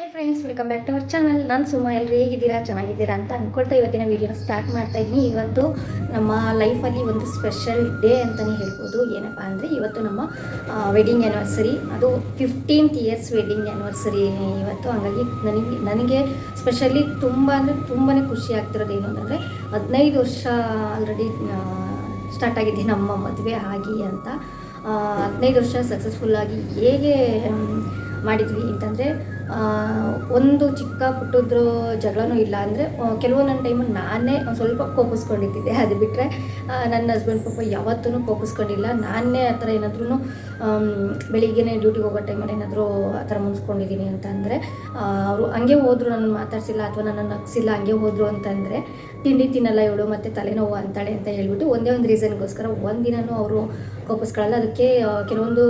Hi friends welcome back to our channel ನಾನು ಸುಮ್ಮ ಎಲ್ಲರೂ ಹೇಗಿದ್ದೀರಾ? ಚೆನ್ನಾಗಿದ್ದೀರಾ ಅಂತ ಅಂದ್ಕೊಳ್ತಾ ಇವತ್ತಿನ ವೀಡಿಯೋನ ಸ್ಟಾರ್ಟ್ ಮಾಡ್ತಾ ಇದ್ದೀನಿ ಇವತ್ತು ನಮ್ಮ ಲೈಫಲ್ಲಿ ಒಂದು ಸ್ಪೆಷಲ್ ಡೇ ಅಂತಲೇ ಹೇಳ್ಬೋದು. ಏನಪ್ಪ ಅಂದರೆ ಇವತ್ತು ನಮ್ಮ ವೆಡ್ಡಿಂಗ್ ಆ್ಯನಿವರ್ಸರಿ ಅದು ಫಿಫ್ಟೀನ್ತ್ ಇಯರ್ಸ್ ವೆಡ್ಡಿಂಗ್ ಆ್ಯನಿವರ್ಸರಿ ಇವತ್ತು. ಹಾಗಾಗಿ ನನಗೆ ನನಗೆ ಸ್ಪೆಷಲಿ ತುಂಬ ಅಂದರೆ ತುಂಬಾ ಖುಷಿ ಆಗ್ತಿರೋದು ಏನು ಅಂತಂದರೆ, ಹದಿನೈದು ವರ್ಷ ಆಲ್ರೆಡಿ ಸ್ಟಾರ್ಟ್ ಆಗಿದೆ ನಮ್ಮ ಮದುವೆ ಆಗಿ ಅಂತ. ಹದಿನೈದು ವರ್ಷ ಸಕ್ಸಸ್ಫುಲ್ಲಾಗಿ ಹೇಗೆ ಮಾಡಿದ್ವಿ ಅಂತಂದರೆ ಒಂದು ಚಿಕ್ಕ ಪುಟ್ಟದ್ರ ಜಗಳನೂ ಇಲ್ಲ ಅಂದರೆ ಕೆಲವೊಂದೊಂದು ಟೈಮು ನಾನೇ ಸ್ವಲ್ಪ ಕೋಪಿಸ್ಕೊಂಡಿದ್ದೆ ಅದು ಬಿಟ್ಟರೆ ನನ್ನ ಹಸ್ಬೆಂಡ್ ಪಾಪ ಯಾವತ್ತೂ ಕೋಪಿಸ್ಕೊಂಡಿಲ್ಲ. ನಾನೇ ಆ ಥರ ಏನಾದ್ರೂ ಬೆಳಿಗ್ಗೆನೇ ಡ್ಯೂಟಿಗೆ ಹೋಗೋ ಟೈಮಲ್ಲಿ ಏನಾದರೂ ಆ ಥರ ಮುನ್ಸ್ಕೊಂಡಿದ್ದೀನಿ ಅಂತ ಅಂದರೆ ಅವರು ಹಂಗೆ ಹೋದ್ರು ನನ್ನ ಮಾತಾಡ್ಸಿಲ್ಲ ಅಥವಾ ನನ್ನ ನಗ್ಸಿಲ್ಲ, ಹಂಗೆ ಹೋದರು ಅಂತಂದರೆ ತಿಂಡಿ ತಿನ್ನಲ್ಲ ಇವಳು, ಮತ್ತು ತಲೆನೋವು ಅಂತಾಳೆ ಅಂತ ಹೇಳ್ಬಿಟ್ಟು ಒಂದೇ ಒಂದು ರೀಸನ್ಗೋಸ್ಕರ ಒಂದಿನೂ ಅವರು ಕೋಪಿಸ್ಕೊಳ್ಳಲ್ಲ ಅದಕ್ಕೆ ಕೆಲವೊಂದು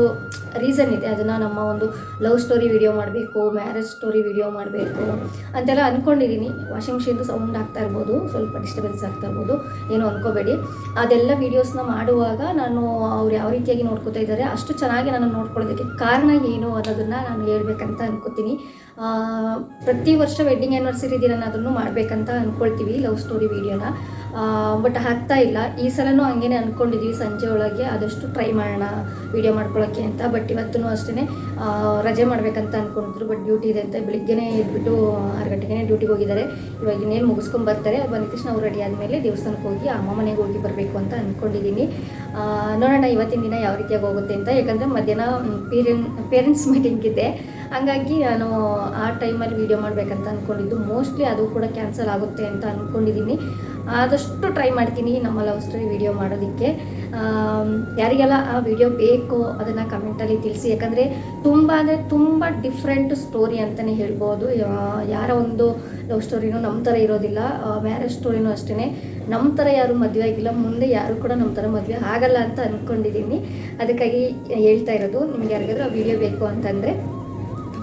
ರೀಸನ್ ಇದೆ. ಅದನ್ನು ನಮ್ಮ ಒಂದು ಲವ್ ಸ್ಟೋರಿ ವಿಡಿಯೋ ಮಾಡಬೇಕು ಮ್ಯಾರೇಜ್ ಸ್ಟೋರಿ ವಿಡಿಯೋ ಮಾಡಬೇಕು ಅಂತೆಲ್ಲ ಅಂದ್ಕೊಂಡಿದ್ದೀನಿ ವಾಷಿಂಗ್ ಮಿಷಿನ್ದು ಸೌಂಡ್ ಆಗ್ತಾ ಇರ್ಬೋದು, ಸ್ವಲ್ಪ ಡಿಸ್ಟರ್ಬೆನ್ಸ್ ಆಗ್ತಾ ಇರ್ಬೋದು, ಏನು ಅಂದ್ಕೋಬೇಡಿ ಅದೆಲ್ಲ ವೀಡಿಯೋಸ್ನ ಮಾಡುವಾಗ ನಾನು ಅವ್ರು ಯಾವ ರೀತಿಯಾಗಿ ನೋಡ್ಕೋತಾ ಇದ್ದಾರೆ, ಅಷ್ಟು ಚೆನ್ನಾಗಿ ನಾನು ನೋಡ್ಕೊಳ್ಳೋದಕ್ಕೆ ಕಾರಣ ಏನು ಅನ್ನೋದನ್ನು ನಾನು ಹೇಳ್ಬೇಕಂತ ಅನ್ಕೋತೀನಿ. ಪ್ರತಿ ವರ್ಷ ವೆಡ್ಡಿಂಗ್ ಆ್ಯನಿವರ್ಸರಿ ದಿನ ಅದನ್ನು ಮಾಡಬೇಕಂತ ಅಂದ್ಕೊಳ್ತೀವಿ ಲವ್ ಸ್ಟೋರಿ ವೀಡಿಯೋನ ಬಟ್ ಆಗ್ತಾ ಇಲ್ಲ. ಈ ಸಲನೂ ಹಂಗೇನೆ ಅಂದ್ಕೊಂಡಿದ್ವಿ ಸಂಜೆ ಒಳಗೆ. ಆದಷ್ಟು ಟ್ರೈ ಮಾಡೋಣ ವೀಡಿಯೋ ಮಾಡ್ಕೊಳ್ಳೋಕ್ಕೆ ಅಂತ. ಬಟ್ ಇವತ್ತೂ ಅಷ್ಟೇ ರಜೆ ಮಾಡಬೇಕಂತ ಅಂದ್ಕೊಂಡಿದ್ರು ಬಟ್ ಡ್ಯೂಟಿ ಇದೆ ಅಂತ ಬೆಳಿಗ್ಗೆನೇ ಇದ್ಬಿಟ್ಟು ಆರು ಗಂಟೆಗೆ ಡ್ಯೂಟಿಗೆ ಹೋಗಿದ್ದಾರೆ. ಇವಾಗ ಇನ್ನೇನು ಮುಗಿಸ್ಕೊಂಡು ಬರ್ತಾರೆ. ಬಂದ ತಕ್ಷಣ ಅವ್ರು ರೆಡಿ ಆದಮೇಲೆ ದೇವಸ್ಥಾನಕ್ಕೆ ಹೋಗಿ ಅಮ್ಮ ಮನೆಗೆ ಹೋಗಿ ಬರಬೇಕು ಅಂತ ಅಂದ್ಕೊಂಡಿದ್ದೀನಿ ನೋಡೋಣ ಇವತ್ತಿನ ದಿನ ಯಾವ ರೀತಿಯಾಗಿ ಹೋಗುತ್ತೆ ಅಂತ. ಯಾಕಂದರೆ ಮಧ್ಯಾಹ್ನ ಪೇರೆಂಟ್ ಪೇರೆಂಟ್ಸ್ ಮೀಟಿಂಗ್ ಇದೆ. ಹಂಗಾಗಿ ನಾನು ಆ ಟೈಮಲ್ಲಿ ವೀಡಿಯೋ ಮಾಡಬೇಕಂತ ಅಂದ್ಕೊಂಡಿದ್ದು ಮೋಸ್ಟ್ಲಿ ಅದು ಕೂಡ ಕ್ಯಾನ್ಸಲ್ ಆಗುತ್ತೆ ಅಂತ ಅಂದ್ಕೊಂಡಿದ್ದೀನಿ ಆದಷ್ಟು ಟ್ರೈ ಮಾಡ್ತೀನಿ ನಮ್ಮ ಲವ್ ಸ್ಟೋರಿ ವಿಡಿಯೋ ಮಾಡೋದಕ್ಕೆ. ಯಾರಿಗೆಲ್ಲ ಆ ವಿಡಿಯೋ ಬೇಕು ಅದನ್ನು ಕಮೆಂಟಲ್ಲಿ ತಿಳಿಸಿ. ಯಾಕಂದರೆ ತುಂಬ ಅಂದರೆ ತುಂಬ ಡಿಫ್ರೆಂಟ್ ಸ್ಟೋರಿ ಅಂತಲೇ ಹೇಳ್ಬೋದು. ಯಾರ ಒಂದು ಲವ್ ಸ್ಟೋರಿನೂ ನಮ್ಮ ಥರ ಇರೋದಿಲ್ಲ. ಮ್ಯಾರೇಜ್ ಸ್ಟೋರಿನೂ ಅಷ್ಟೇ ನಮ್ಮ ಥರ ಯಾರು ಮದುವೆ ಆಗಿಲ್ಲ. ಮುಂದೆ ಯಾರು ಕೂಡ ನಮ್ಮ ಥರ ಮದುವೆ ಆಗಲ್ಲ ಅಂತ ಅಂದ್ಕೊಂಡಿದ್ದೀನಿ ಅದಕ್ಕಾಗಿ ಹೇಳ್ತಾ ಇರೋದು. ನಿಮ್ಗೆ ಯಾರಿಗಾದ್ರೂ ಆ ವಿಡಿಯೋ ಬೇಕು ಅಂತಂದರೆ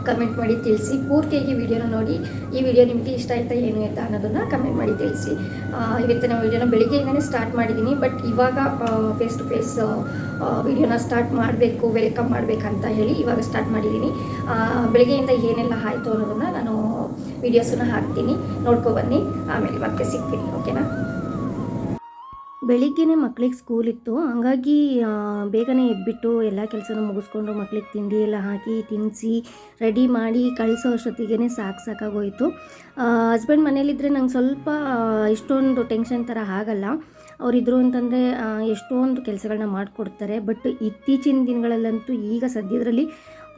ಕಮೆಂಟ್ ಮಾಡಿ ತಿಳಿಸಿ, ಪೂರ್ತಿಯಾಗಿ ವಿಡಿಯೋನ ನೋಡಿ, ಈ ವಿಡಿಯೋ ನಿಮಗೆ ಇಷ್ಟ ಆಯ್ತಾ ಏನು ಆಯ್ತಾ ಅನ್ನೋದನ್ನು ಕಮೆಂಟ್ ಮಾಡಿ ತಿಳಿಸಿ. ಇವತ್ತಿನ ವಿಡಿಯೋನ ಬೆಳಿಗ್ಗೆಯಿಂದನೇ ಸ್ಟಾರ್ಟ್ ಮಾಡಿದ್ದೀನಿ ಬಟ್ ಇವಾಗ ಫೇಸ್ ಟು ಫೇಸ್ ವಿಡಿಯೋನ ಸ್ಟಾರ್ಟ್ ಮಾಡಬೇಕು ವೆಲ್ಕಮ್ ಮಾಡಬೇಕಂತ ಹೇಳಿ ಇವಾಗ ಸ್ಟಾರ್ಟ್ ಮಾಡಿದ್ದೀನಿ ಬೆಳಿಗ್ಗೆಯಿಂದ ಏನೆಲ್ಲ ಆಯಿತು ಅನ್ನೋದನ್ನು ನಾನು ವೀಡಿಯೋಸನ್ನು ಹಾಕ್ತೀನಿ. ನೋಡ್ಕೊಬನ್ನಿ ಆಮೇಲೆ ಮತ್ತೆ ಸಿಗ್ತೀನಿ ಓಕೆನಾ ಬೆಳಿಗ್ಗೆನೇ ಮಕ್ಳಿಗೆ ಸ್ಕೂಲ್ ಇತ್ತು. ಹಂಗಾಗಿ ಬೇಗನೆ ಎದ್ಬಿಟ್ಟು ಎಲ್ಲ ಕೆಲಸನೂ ಮುಗಿಸ್ಕೊಂಡು ಮಕ್ಳಿಗೆ ತಿಂಡಿ ಎಲ್ಲ ಹಾಕಿ ತಿನ್ನಿಸಿ ರೆಡಿ ಮಾಡಿ ಕಳಿಸೋ ಅಷ್ಟೊತ್ತಿಗೆ ಸಾಕು ಸಾಕಾಗೋಯಿತು. ಹಸ್ಬೆಂಡ್ ಮನೇಲಿದ್ದರೆ ನಂಗೆ ಸ್ವಲ್ಪ ಇಷ್ಟೊಂದು ಟೆನ್ಷನ್ ಥರ ಆಗಲ್ಲ. ಅವರಿದ್ದರು ಅಂತಂದರೆ ಎಷ್ಟೊಂದು ಕೆಲಸಗಳನ್ನ ಮಾಡಿಕೊಡ್ತಾರೆ. ಬಟ್ ಇತ್ತೀಚಿನ ದಿನಗಳಲ್ಲಂತೂ ಈಗ ಸದ್ಯದರಲ್ಲಿ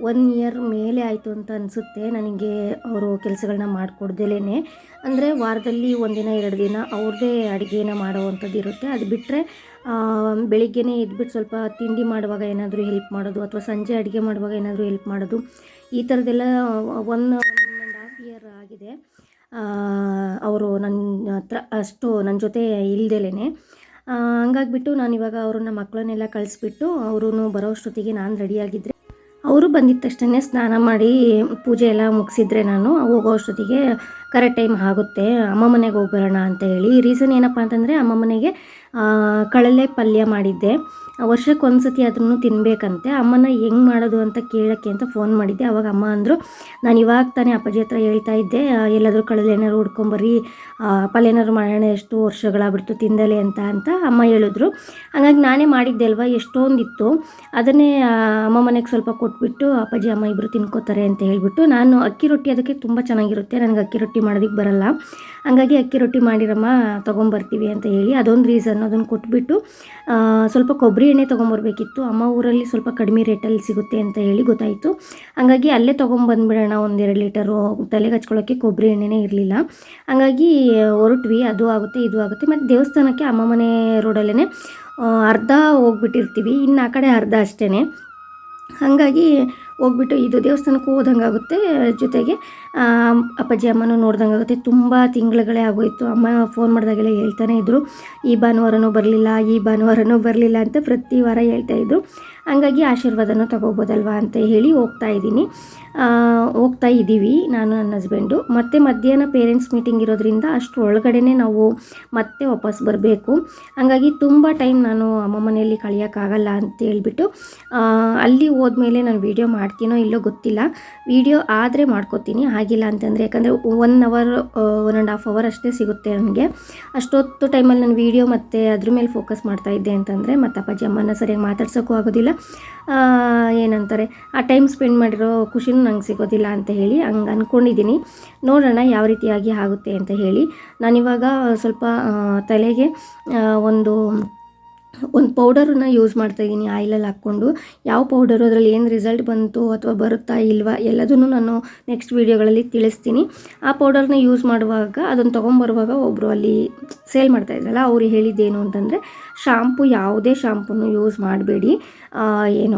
ಒನ್ ಇಯರ್ ಮೇಲೆ ಆಯಿತು ಅಂತ ಅನಿಸುತ್ತೆ. ನನಗೆ ಅವರು ಕೆಲಸಗಳನ್ನ ಮಾಡಿಕೊಡ್ದಲೇ ಅಂದರೆ ವಾರದಲ್ಲಿ ಒಂದಿನ, ಎರಡು ದಿನ ಅವ್ರದ್ದೇ ಅಡುಗೆನ ಮಾಡೋವಂಥದ್ದು ಇರುತ್ತೆ. ಅದು ಬಿಟ್ಟರೆ ಬೆಳಿಗ್ಗೆನೇ ಎದ್ಬಿಟ್ಟು ಸ್ವಲ್ಪ ತಿಂಡಿ ಮಾಡುವಾಗ ಏನಾದರೂ ಹೆಲ್ಪ್ ಮಾಡೋದು ಅಥವಾ ಸಂಜೆ ಅಡುಗೆ ಮಾಡುವಾಗ ಏನಾದರೂ ಹೆಲ್ಪ್ ಮಾಡೋದು. ಈ ಥರದ್ದೆಲ್ಲ ಒನ್ ಒನ್ ಹಾಫ್ ಇಯರ್ ಆಗಿದೆ. ಅವರು ನನ್ನ ಹತ್ರ ಅಷ್ಟು ನನ್ನ ಜೊತೆ ಇಲ್ದೇಲೇ ಹಂಗಾಗ್ಬಿಟ್ಟು ನಾನು ಇವಾಗ ಅವ್ರನ್ನ ಮಕ್ಕಳನ್ನೆಲ್ಲ ಕಳಿಸ್ಬಿಟ್ಟು ಅವರು ಬರೋಷ್ಟೊತ್ತಿಗೆ ನಾನು ರೆಡಿಯಾಗಿದ್ದರೆ ಅವರು ಬಂದಿದ್ದ ತಕ್ಷಣ ಸ್ನಾನ ಮಾಡಿ ಪೂಜೆ ಎಲ್ಲ ಮುಗಿಸಿದ್ರೆ ನಾನು ಹೋಗೋ ಅಷ್ಟೊತ್ತಿಗೆ ಕರೆಕ್ಟ್ ಟೈಮ್ ಆಗುತ್ತೆ, ಅಮ್ಮ ಮನೆಗೆ ಹೋಗಿ ಬರೋಣ ಅಂತ ಹೇಳಿ. ರೀಸನ್ ಏನಪ್ಪ ಅಂತಂದರೆ ಅಮ್ಮ ಮನೆಗೆ ಕಳಲೆ ಪಲ್ಯ ಮಾಡಿದ್ದೆ. ವರ್ಷಕ್ಕೆ ಒಂದು ಸತಿ ಅದನ್ನು ತಿನ್ನಬೇಕಂತೆ ಅಮ್ಮನ ಹೆಂಗೆ ಮಾಡೋದು ಅಂತ ಕೇಳೋಕ್ಕೆ ಅಂತ ಫೋನ್ ಮಾಡಿದ್ದೆ. ಅವಾಗ ಅಮ್ಮ ಅಂದರು, ನಾನು ಇವಾಗ ತಾನೇ ಅಪ್ಪಾಜಿ ಹತ್ರ ಹೇಳ್ತಾ ಇದ್ದೆ ಎಲ್ಲಾದರೂ ಕಳಲೆ ಏನಾದ್ರು ಹುಡ್ಕೊಂಬರ್ರಿ ಪಲ್ಯ ಏನಾದ್ರು ಮಾಡೋಣ, ಎಷ್ಟು ವರ್ಷಗಳಾಗ್ಬಿಡ್ತು ತಿಂದಲೆ ಅಂತ ಅಂತ ಅಮ್ಮ ಹೇಳಿದ್ರು. ಹಾಗಾಗಿ ನಾನೇ ಮಾಡಿದ್ದೆ ಅಲ್ವಾ, ಎಷ್ಟೊಂದಿತ್ತು. ಅದನ್ನೇ ಅಮ್ಮ ಮನೆಗೆ ಸ್ವಲ್ಪ ಕೊಟ್ಬಿಟ್ಟು ಅಪ್ಪಾಜಿ, ಅಮ್ಮ ಇಬ್ಬರು ತಿನ್ಕೋತಾರೆ ಅಂತ ಹೇಳಿಬಿಟ್ಟು ನಾನು ಅಕ್ಕಿ ರೊಟ್ಟಿ ಅದಕ್ಕೆ ತುಂಬ ಚೆನ್ನಾಗಿರುತ್ತೆ, ನನಗೆ ಅಕ್ಕಿ ರೊಟ್ಟಿ ಮಾಡೋದಕ್ಕೆ ಬರಲ್ಲ. ಹಂಗಾಗಿ ಅಕ್ಕಿ ರೊಟ್ಟಿ ಮಾಡಿರಮ್ಮ, ತೊಗೊಂಬರ್ತೀವಿ ಅಂತ ಹೇಳಿ ಅದೊಂದು ರೀಸನ್ ಅದನ್ನು ಕೊಟ್ಬಿಟ್ಟು ಸ್ವಲ್ಪ ಕೊಬ್ಬರಿ ಎಣ್ಣೆ ತೊಗೊಂಬರ್ಬೇಕಿತ್ತು. ಅಮ್ಮ ಊರಲ್ಲಿ ಸ್ವಲ್ಪ ಕಡಿಮೆ ರೇಟಲ್ಲಿ ಸಿಗುತ್ತೆ ಅಂತ ಹೇಳಿ ಗೊತ್ತಾಯಿತು. ಹಾಗಾಗಿ ಅಲ್ಲೇ ತೊಗೊಂಬಂದ್ಬಿಡೋಣ ಒಂದೆರಡು ಲೀಟರು. ತಲೆಗೆ ಹಚ್ಕೊಳ್ಳೋಕ್ಕೆ ಕೊಬ್ಬರಿ ಎಣ್ಣೆನೇ ಇರಲಿಲ್ಲ. ಹಾಗಾಗಿ ಹೊರಟ್ವಿ. ಅದು ಆಗುತ್ತೆ, ಇದು ಆಗುತ್ತೆ. ಮತ್ತು ದೇವಸ್ಥಾನಕ್ಕೆ ಅಮ್ಮ ಮನೆ ರೋಡಲ್ಲೇ ಅರ್ಧ ಹೋಗ್ಬಿಟ್ಟಿರ್ತೀವಿ. ಇನ್ನು ಆ ಕಡೆ ಅರ್ಧ ಅಷ್ಟೇ ಹಾಗಾಗಿ ಹೋಗ್ಬಿಟ್ಟು ಇದು ದೇವಸ್ಥಾನಕ್ಕೂ ಹೋದಂಗಾಗುತ್ತೆ. ಜೊತೆಗೆ ಅಪ್ಪಾಜಿ ಅಮ್ಮನೂ ನೋಡ್ದಂಗಾಗುತ್ತೆ. ತುಂಬ ತಿಂಗಳುಗಳೇ ಆಗೋಯಿತು. ಅಮ್ಮ ಫೋನ್ ಮಾಡಿದಾಗೆಲ್ಲ ಹೇಳ್ತಾನೆ ಇದ್ದರು ಈ ಭಾನುವಾರನೂ ಬರಲಿಲ್ಲ, ಈ ಭಾನುವಾರನೂ ಬರಲಿಲ್ಲ ಅಂತ ಪ್ರತಿ ವಾರ ಹೇಳ್ತಾ ಇದ್ರು. ಹಂಗಾಗಿ ಆಶೀರ್ವಾದನೂ ತಗೋಬೋದಲ್ವಾ ಅಂತ ಹೇಳಿ ಹೋಗ್ತಾ ಇದ್ದೀನಿ. ಹೋಗ್ತಾ ಇದ್ದೀವಿ ನಾನು ನನ್ನ ಹಸ್ಬೆಂಡು ಮತ್ತೆ ಮಧ್ಯಾಹ್ನ ಪೇರೆಂಟ್ಸ್ ಮೀಟಿಂಗ್ ಇರೋದ್ರಿಂದ ಅಷ್ಟು ಒಳಗಡೆನೇ ನಾವು ಮತ್ತೆ ವಾಪಸ್ ಬರಬೇಕು. ಹಾಗಾಗಿ ತುಂಬ ಟೈಮ್ ನಾನು ಅಮ್ಮ ಮನೆಯಲ್ಲಿ ಕಳಿಯೋಕ್ಕಾಗಲ್ಲ ಅಂತ ಹೇಳ್ಬಿಟ್ಟು ಅಲ್ಲಿ ಹೋದ್ಮೇಲೆ ನಾನು ವೀಡಿಯೋ ಮಾಡ್ತೀನೋ ಇಲ್ಲೋ ಗೊತ್ತಿಲ್ಲ. ವೀಡಿಯೋ ಆದರೆ ಮಾಡ್ಕೋತೀನಿ, ಆಗಿಲ್ಲ ಅಂತಂದರೆ. ಯಾಕಂದರೆ one hour one and half hour ಅಷ್ಟೇ ಸಿಗುತ್ತೆ ನನಗೆ. ಅಷ್ಟೊತ್ತು ಟೈಮಲ್ಲಿ ನಾನು ವೀಡಿಯೋ ಮತ್ತು ಅದ್ರ ಮೇಲೆ ಫೋಕಸ್ ಮಾಡ್ತಾ ಇದ್ದೆ ಅಂತಂದರೆ ಮತ್ತು ಅಪ್ಪಾಜಿ ಅಮ್ಮನ ಸರಿಯಾಗಿ ಮಾತಾಡ್ಸೋಕ್ಕೂ ಆಗೋದಿಲ್ಲ. ಏನಂತಾರೆ, ಆ ಟೈಮ್ ಸ್ಪೆಂಡ್ ಮಾಡಿರೋ ಖುಷಿನೂ ನಂಗೆ ಸಿಗೋದಿಲ್ಲ ಅಂತ ಹೇಳಿ ಹಂಗೆ ಅಂದ್ಕೊಂಡಿದ್ದೀನಿ ನೋಡೋಣ ಯಾವ ರೀತಿಯಾಗಿ ಆಗುತ್ತೆ ಅಂತ ಹೇಳಿ. ನಾನಿವಾಗ ಸ್ವಲ್ಪ ತಲೆಗೆ ಒಂದು ಒಂದು ಪೌಡರನ್ನ ಯೂಸ್ ಮಾಡ್ತಾ ಇದ್ದೀನಿ ಆಯಿಲಲ್ಲಿ ಹಾಕ್ಕೊಂಡು. ಯಾವ ಪೌಡರು, ಅದರಲ್ಲಿ ಏನು ರಿಸಲ್ಟ್ ಬಂತು ಅಥವಾ ಬರುತ್ತಾ ಇಲ್ವಾ ಎಲ್ಲದನ್ನು ನಾನು ನೆಕ್ಸ್ಟ್ ವೀಡಿಯೋಗಳಲ್ಲಿ ತಿಳಿಸ್ತೀನಿ. ಆ ಪೌಡರ್ನ ಯೂಸ್ ಮಾಡುವಾಗ, ಅದನ್ನು ತೊಗೊಂಬರುವಾಗ ಒಬ್ಬರು ಅಲ್ಲಿ ಸೇಲ್ ಮಾಡ್ತಾ ಇದ್ರಲ್ಲ, ಅವ್ರು ಹೇಳಿದ್ದೇನು ಅಂತಂದರೆ ಶಾಂಪು ಯಾವುದೇ ಶಾಂಪೂನು ಯೂಸ್ ಮಾಡಬೇಡಿ. ಏನು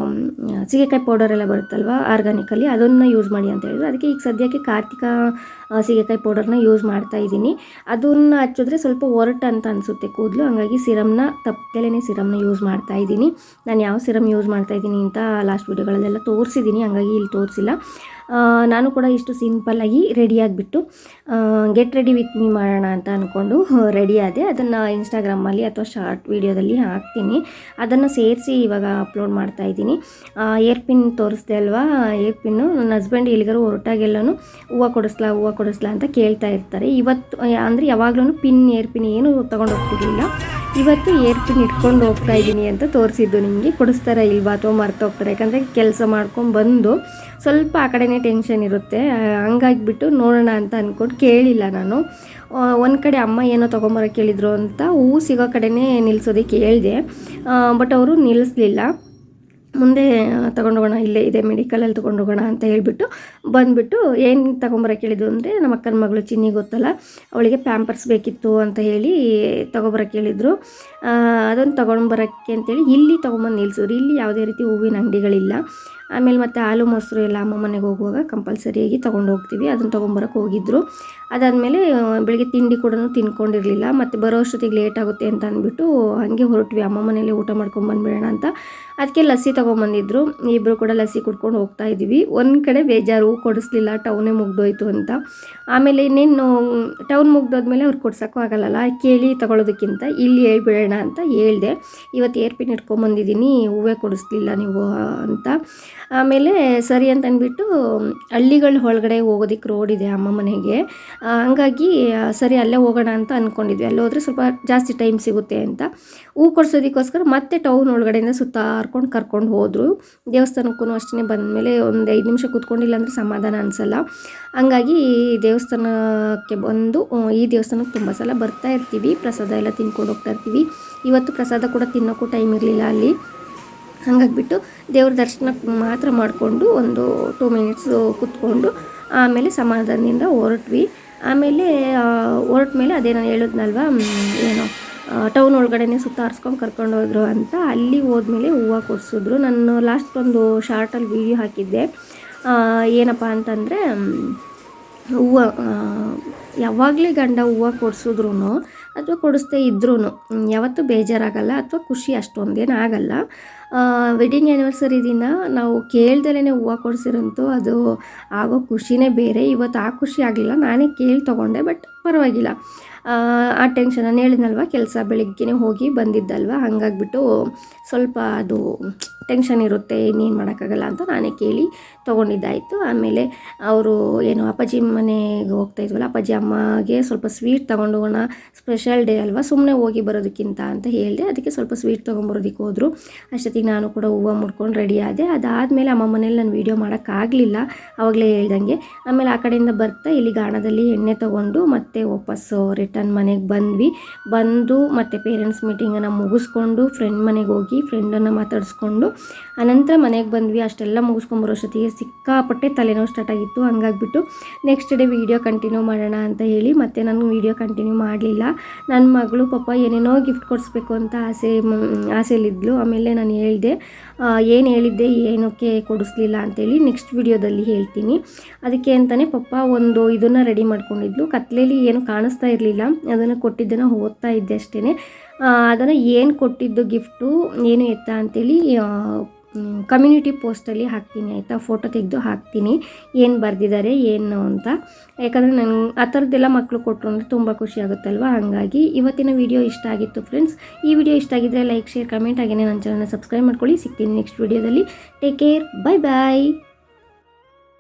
ಸೀಗೆಕಾಯಿ ಪೌಡರೆಲ್ಲ ಬರುತ್ತಲ್ವ ಆರ್ಗಾನಿಕಲ್ಲಿ ಅದನ್ನು ಯೂಸ್ ಮಾಡಿ ಅಂತ ಹೇಳಿದ್ರು. ಅದಕ್ಕೆ ಈಗ ಸದ್ಯಕ್ಕೆ ಕಾರ್ತಿಕ ಸೀಗೆಕಾಯಿ ಪೌಡರ್ನ ಯೂಸ್ ಮಾಡ್ತಾ ಇದ್ದೀನಿ. ಅದನ್ನು ಹಚ್ಚಿದ್ರೆ ಸ್ವಲ್ಪ ಒರಟು ಅಂತ ಅನಿಸುತ್ತೆ ಕೂದಲು. ಹಂಗಾಗಿ ಸಿರಮ್ನ ತಪ್ಪದಲ್ಲೇ ಸಿರಮ್ನ ಯೂಸ್ ಮಾಡ್ತಾ ಇದ್ದೀನಿ. ನಾನು ಯಾವ ಸಿರಮ್ ಯೂಸ್ ಮಾಡ್ತಾ ಇದ್ದೀನಿ ಅಂತ ಲಾಸ್ಟ್ ವೀಡಿಯೋಗಳಲ್ಲೆಲ್ಲ ತೋರಿಸಿದ್ದೀನಿ. ಹಂಗಾಗಿ ಇಲ್ಲಿ ತೋರಿಸಿಲ್ಲ. ನಾನು ಕೂಡ ಇಷ್ಟು ಸಿಂಪಲ್ಲಾಗಿ ರೆಡಿಯಾಗಿಬಿಟ್ಟು ಗೆಟ್ ರೆಡಿ ವಿತ್ ಮೀ ಮಾಡೋಣ ಅಂತ ಅಂದ್ಕೊಂಡು ರೆಡಿ ಆದೆ. ಅದನ್ನು ಇನ್ಸ್ಟಾಗ್ರಾಮಲ್ಲಿ ಅಥವಾ ಶಾರ್ಟ್ ವೀಡಿಯೋದಲ್ಲಿ ಹಾಕ್ತೀನಿ. ಅದನ್ನು ಸೇರಿಸಿ ಇವಾಗ ಅಪ್ಲೋಡ್ ಮಾಡ್ತಾ ಇದ್ದೀನಿ. ಏರ್ ಪಿನ್ ತೋರಿಸ್ದೆ ಅಲ್ವಾ? ಏರ್ ಪಿನ್ನು ನನ್ನ ಹಸ್ಬೆಂಡ್ ಎಲ್ಲಿಗಾರು ಹೊರಟಾಗೆಲ್ಲೂ ಹೂವು ಕೊಡಿಸ್ಲಾ ಹೂವು ಕೊಡಿಸ್ಲಾ ಅಂತ ಕೇಳ್ತಾ ಇರ್ತಾರೆ. ಇವತ್ತು ಅಂದರೆ ಯಾವಾಗಲೂ ಪಿನ್ ಏರ್ ಪಿನ್ ಏನು ತೊಗೊಂಡು ಹೋಗ್ತಿರ್ಲಿಲ್ಲ. ಇವತ್ತು ಏರ್ ಪಿನ್ ಇಟ್ಕೊಂಡು ಹೋಗ್ತಾ ಇದ್ದೀನಿ ಅಂತ ತೋರಿಸಿದ್ದು ನಿಮಗೆ. ಕೊಡಿಸ್ತಾರಾ ಇಲ್ವಾ ಅಥವಾ ಮರ್ತೋಗ್ತಾರೆ? ಯಾಕಂದರೆ ಕೆಲಸ ಮಾಡ್ಕೊಂಡು ಬಂದು ಸ್ವಲ್ಪ ಆ ಕಡೆನೇ ಟೆನ್ಷನ್ ಇರುತ್ತೆ. ಹಂಗಾಗಿಬಿಟ್ಟು ನೋಡೋಣ ಅಂತ ಅಂದ್ಕೊಂಡು ಕೇಳಿಲ್ಲ ನಾನು. ಒಂದು ಕಡೆ ಅಮ್ಮ ಏನೋ ತೊಗೊಂಬರೋ ಕೇಳಿದ್ರು ಅಂತ ಹೂ ಸಿಗೋ ಕಡೆನೇ ನಿಲ್ಲಿಸೋದಕ್ಕೆ ಹೇಳಿದೆ ಬಟ್ ಅವರು ನಿಲ್ಲಿಸ್ಲಿಲ್ಲ ಮುಂದೆ ತೊಗೊಂಡೋಗೋಣ, ಇಲ್ಲೇ ಇದೆ ಮೆಡಿಕಲಲ್ಲಿ ತೊಗೊಂಡೋಗೋಣ ಅಂತ ಹೇಳಿಬಿಟ್ಟು ಬಂದುಬಿಟ್ಟು ಏನು ತೊಗೊಂಬರಕ್ಕೆ ಕೇಳಿದ್ದು ಅಂದರೆ ನಮ್ಮ ಅಕ್ಕನ ಮಗಳು ಚಿನ್ನಿ ಗೊತ್ತಲ್ಲ, ಅವಳಿಗೆ ಪ್ಯಾಂಪರ್ಸ್ ಬೇಕಿತ್ತು ಅಂತ ಹೇಳಿ ತೊಗೊಬರಕ್ಕೆ ಕೇಳಿದರು. ಅದನ್ನು ತೊಗೊಂಬರೋಕ್ಕೆ ಅಂತೇಳಿ ಇಲ್ಲಿ ತೊಗೊಂಬಂದು ನಿಲ್ಸಿದ್ರು. ಇಲ್ಲಿ ಯಾವುದೇ ರೀತಿ ಹೂವಿನ ಅಂಗಡಿಗಳಿಲ್ಲ. ಆಮೇಲೆ ಮತ್ತು ಹಾಲು, ಮೊಸರು ಎಲ್ಲ ಅಮ್ಮ ಮನೆಗೆ ಹೋಗುವಾಗ ಕಂಪಲ್ಸರಿಯಾಗಿ ತೊಗೊಂಡು ಹೋಗ್ತೀವಿ. ಅದನ್ನು ತೊಗೊಂಬರಕ್ಕೆ ಹೋಗಿದ್ದರು ಅದಾದಮೇಲೆ ಬೆಳಿಗ್ಗೆ ತಿಂಡಿ ಕೂಡ ತಿನ್ಕೊಂಡಿರಲಿಲ್ಲ. ಮತ್ತು ಬರೋ ಅಷ್ಟೊತ್ತಿಗೆ ಲೇಟ್ ಆಗುತ್ತೆ ಅಂತ ಅಂದ್ಬಿಟ್ಟು ಹಾಗೆ ಹೊರಟ್ವಿ. ಅಮ್ಮ ಮನೇಲಿ ಊಟ ಮಾಡ್ಕೊಂಡು ಬಂದ್ಬಿಡೋಣ ಅಂತ. ಅದಕ್ಕೆ ಲಸ್ಸಿ ತೊಗೊಂಬಂದಿದ್ರು. ಇಬ್ಬರು ಕೂಡ ಲಸ್ಸಿ ಕುಡ್ಕೊಂಡು ಹೋಗ್ತಾ ಇದ್ದೀವಿ. ಒಂದು ಕಡೆ ಬೇಜಾರು ಕೊಡಿಸ್ಲಿಲ್ಲ ಟೌನೇ ಮುಗ್ದೋಯ್ತು ಅಂತ. ಆಮೇಲೆ ಇನ್ನೇನು ಟೌನ್ ಮುಗ್ದೋದ್ಮೇಲೆ ಅವ್ರು ಕೊಡ್ಸೋಕ್ಕೂ ಆಗಲ್ಲಲ್ಲ? ಕೇಳಿ ತಗೊಳ್ಳೋದಕ್ಕಿಂತ ಇಲ್ಲಿ ಹೇಳ್ಬಿಡೋಣ ಅಂತ ಹೇಳಿದೆ. ಇವತ್ತು ಏರ್ ಪಿನ್ ಇಟ್ಕೊಂಬಂದಿದ್ದೀನಿ ಹೂವೇ ಕೊಡಿಸ್ಲಿಲ್ಲ ನೀವು ಅಂತ. ಆಮೇಲೆ ಸರಿ ಅಂತ ಹಳ್ಳಿಗಳ ಒಳಗಡೆ ಹೋಗೋದಕ್ಕೆ ರೋಡ್ ಇದೆ ಅಮ್ಮ ಮನೆಗೆ. ಹಂಗಾಗಿ ಸರಿ ಅಲ್ಲೇ ಹೋಗೋಣ ಅಂತ ಅಂದ್ಕೊಂಡಿದ್ವಿ ಅಲ್ಲಿ ಹೋದರೆ ಸ್ವಲ್ಪ ಜಾಸ್ತಿ ಟೈಮ್ ಸಿಗುತ್ತೆ ಅಂತ. ಹೂ ಕೊಡಿಸೋದಕ್ಕೋಸ್ಕರ ಮತ್ತೆ ಟೌನ್ ಒಳಗಡೆಯಿಂದ ಸುತ್ತಾರ್ಕೊಂಡು ಕರ್ಕೊಂಡು ಹೋದರು. ದೇವಸ್ಥಾನಕ್ಕೂ ಅಷ್ಟೇ ಬಂದಮೇಲೆ ಒಂದು ಐದು ನಿಮಿಷ ಕೂತ್ಕೊಂಡಿಲ್ಲ ಅಂದರೆ ಸಮಾಧಾನ ಅನಿಸಲ್ಲ. ಹಂಗಾಗಿ ದೇವಸ್ಥಾನಕ್ಕೆ ಬಂದು ಈ ದೇವಸ್ಥಾನಕ್ಕೆ ತುಂಬ ಸಲ ಬರ್ತಾ ಇರ್ತೀವಿ. ಪ್ರಸಾದ ಎಲ್ಲ ತಿನ್ಕೊಂಡು ಹೋಗ್ತಾ ಇರ್ತೀವಿ. ಇವತ್ತು ಪ್ರಸಾದ ಕೂಡ ತಿನ್ನೋಕ್ಕೂ ಟೈಮ್ ಇರಲಿಲ್ಲ ಅಲ್ಲಿ. ಹಾಗಾಗಿಬಿಟ್ಟು ದೇವ್ರ ದರ್ಶನಕ್ಕೆ ಮಾತ್ರ ಮಾಡಿಕೊಂಡು ಒಂದು ಟೂ ಮಿನಿಟ್ಸು ಕೂತ್ಕೊಂಡು ಆಮೇಲೆ ಸಮಾಧಾನದಿಂದ ಹೊರಟ್ವಿ. ಆಮೇಲೆ ಹೊರಟ ಮೇಲೆ ಅದೇ ನಾನು ಹೇಳಿದ್ನಲ್ವ ಏನು ಟೌನ್ ಒಳಗಡೆನೆ ಸುತ್ತಾರಿಸ್ಕೊಂಡು ಕರ್ಕೊಂಡು ಹೋದ್ರು ಅಂತ. ಅಲ್ಲಿ ಹೋದ್ಮೇಲೆ ಹೂವು ಕೊಡಿಸಿದ್ರು. ನಾನು ಲಾಸ್ಟ್ ಒಂದು ಶಾರ್ಟಲ್ಲಿ ವೀಡಿಯೋ ಹಾಕಿದ್ದೆ. ಏನಪ್ಪ ಅಂತಂದರೆ ಹೂವು ಯಾವಾಗಲೇ ಗಂಡ ಹೂವು ಕೊಡಿಸಿದ್ರು ಅಥವಾ ಕೊಡಿಸ್ದೇ ಇದ್ರೂ ಯಾವತ್ತೂ ಬೇಜಾರಾಗಲ್ಲ ಅಥವಾ ಖುಷಿ ಅಷ್ಟೊಂದೇನು ಆಗಲ್ಲ. ವೆಡ್ಡಿಂಗ್ ಆ್ಯನಿವರ್ಸರಿ ದಿನ ನಾವು ಕೇಳ್ದಲೇ ಹೂವು ಕೊಡಿಸಿರಂತೂ ಅದು ಆಗೋ ಖುಷಿನೇ ಬೇರೆ. ಇವತ್ತು ಆ ಖುಷಿ ಆಗಲಿಲ್ಲ, ನಾನೇ ಕೇಳಿ ತೊಗೊಂಡೆ, ಬಟ್ ಪರವಾಗಿಲ್ಲ. ಆ, ಟೆನ್ಷನ್ ನಾನು ಹೇಳಿದ್ನಲ್ವ? ಕೆಲಸ ಬೆಳಿಗ್ಗೆನೇ ಹೋಗಿ ಬಂದಿದ್ದಲ್ವ? ಹಾಗಾಗ್ಬಿಟ್ಟು ಸ್ವಲ್ಪ ಅದು ಟೆನ್ಷನ್ ಇರುತ್ತೆ ಇನ್ನೇನು ಮಾಡೋಕ್ಕಾಗಲ್ಲ ಅಂತ ನಾನೇ ಕೇಳಿ ತೊಗೊಂಡಿದ್ದಾಯಿತು. ಆಮೇಲೆ ಅವರು ಏನು ಅಪ್ಪಾಜಿ ಮನೆಗೆ ಹೋಗ್ತಾ ಇದ್ವಲ್ಲ ಅಪ್ಪಾಜಿ ಅಮ್ಮಗೆ ಸ್ವಲ್ಪ ಸ್ವೀಟ್ ತೊಗೊಂಡೋಗೋಣ ಸ್ಪೆಷಲ್ ಡೇ ಅಲ್ವಾ ಸುಮ್ಮನೆ ಹೋಗಿ ಬರೋದಕ್ಕಿಂತ ಅಂತ ಹೇಳಿದೆ. ಅದಕ್ಕೆ ಸ್ವಲ್ಪ ಸ್ವೀಟ್ ತೊಗೊಂಬರೋದಕ್ಕೆ ಹೋದರು. ಅಷ್ಟೊತ್ತಿಗೆ ನಾನು ಕೂಡ ಹೂವು ಮುಡ್ಕೊಂಡು ರೆಡಿ ಆದೆ. ಅದಾದಮೇಲೆ ಅಮ್ಮ ಮನೇಲಿ ನಾನು ವೀಡಿಯೋ ಮಾಡೋಕ್ಕಾಗಲಿಲ್ಲ ಆವಾಗಲೇ ಹೇಳ್ದಂಗೆ. ಆಮೇಲೆ ಆ ಕಡೆಯಿಂದ ಬರ್ತಾ ಇಲ್ಲಿ ಗಾಣದಲ್ಲಿ ಎಣ್ಣೆ ತೊಗೊಂಡು ಮತ್ತೆ ವಾಪಸ್ಸು ರಿಟರ್ನ್ ಮನೆಗೆ ಬಂದ್ವಿ. ಬಂದು ಮತ್ತೆ ಪೇರೆಂಟ್ಸ್ ಮೀಟಿಂಗನ್ನು ಮುಗಿಸ್ಕೊಂಡು ಫ್ರೆಂಡ್ ಮನೆಗೆ ಹೋಗಿ ಫ್ರೆಂಡನ್ನು ಮಾತಾಡಿಸ್ಕೊಂಡು ಅನಂತರ ಮನೆಗೆ ಬಂದ್ವಿ. ಅಷ್ಟೆಲ್ಲ ಮುಗಿಸ್ಕೊಂಬರೋ ಅಷ್ಟೊತ್ತಿಗೆ ಸಿಕ್ಕಾಪಟ್ಟೆ ತಲೆನೋವು ಸ್ಟಾರ್ಟ್ ಆಗಿತ್ತು. ಹಂಗಾಗ್ಬಿಟ್ಟು ನೆಕ್ಸ್ಟ್ ಡೇ ವೀಡಿಯೋ ಕಂಟಿನ್ಯೂ ಮಾಡೋಣ ಅಂತ ಹೇಳಿ ಮತ್ತೆ ನಾನು ವೀಡಿಯೋ ಕಂಟಿನ್ಯೂ ಮಾಡಲಿಲ್ಲ. ನನ್ನ ಮಗಳು ಪಾಪ ಏನೇನೋ ಗಿಫ್ಟ್ ಕೊಡಿಸ್ಬೇಕು ಅಂತ ಆಸೆ ಆಸೆಯಲ್ಲಿದ್ದಳು ಆಮೇಲೆ ನಾನು ಹೇಳಿದೆ ಏನು ಹೇಳಿದ್ದೆ, ಏನಕ್ಕೆ ಕೊಡಿಸ್ಲಿಲ್ಲ ಅಂತೇಳಿ ನೆಕ್ಸ್ಟ್ ವಿಡಿಯೋದಲ್ಲಿ ಹೇಳ್ತೀನಿ. ಅದಕ್ಕೆ ಅಂತಲೇ ಪಪ್ಪ ಒಂದು ಇದನ್ನು ರೆಡಿ ಮಾಡ್ಕೊಂಡಿದ್ಲು. ಕತ್ಲೇಲಿ ಏನು ಕಾಣಿಸ್ತಾ ಇರಲಿಲ್ಲ. ಅದನ್ನು ಕೊಟ್ಟಿದ್ದನ್ನು ಓದ್ತಾ ಇದ್ದೆ ಅಷ್ಟೇ ಅದನ್ನು ಏನು ಕೊಟ್ಟಿದ್ದು ಗಿಫ್ಟು, ಏನು ಎತ್ತ ಅಂತೇಳಿ ಕಮ್ಯುನಿಟಿ ಪೋಸ್ಟಲ್ಲಿ ಹಾಕ್ತೀನಿ ಆಯಿತಾ, ಫೋಟೋ ತೆಗೆದು ಹಾಕ್ತೀನಿ. ಏನು ಬರೆದಿದ್ದಾರೆ ಏನು ಅಂತ. ಯಾಕಂದರೆ ನನಗೆ ಆ ಥರದ್ದೆಲ್ಲ ಮಕ್ಕಳು ಕೊಟ್ಟರು ಅಂದರೆ ತುಂಬ ಖುಷಿ ಆಗುತ್ತಲ್ವ? ಹಾಗಾಗಿ ಇವತ್ತಿನ ವಿಡಿಯೋ ಇಷ್ಟ ಆಗಿತ್ತು ಫ್ರೆಂಡ್ಸ್ ಈ ವಿಡಿಯೋ ಇಷ್ಟ ಆಗಿದ್ದರೆ ಲೈಕ್ ಶೇರ್ ಕಮೆಂಟ್ ಹಾಗೆಯೇ ನನ್ನ ಚಾನಲ್ನ ಸಬ್ಸ್ಕ್ರೈಬ್ ಮಾಡ್ಕೊಳ್ಳಿ. ಸಿಗ್ತೀನಿ ನೆಕ್ಸ್ಟ್ ವಿಡಿಯೋದಲ್ಲಿ ಟೇಕ್ ಕೇರ್ ಬೈ ಬಾಯ್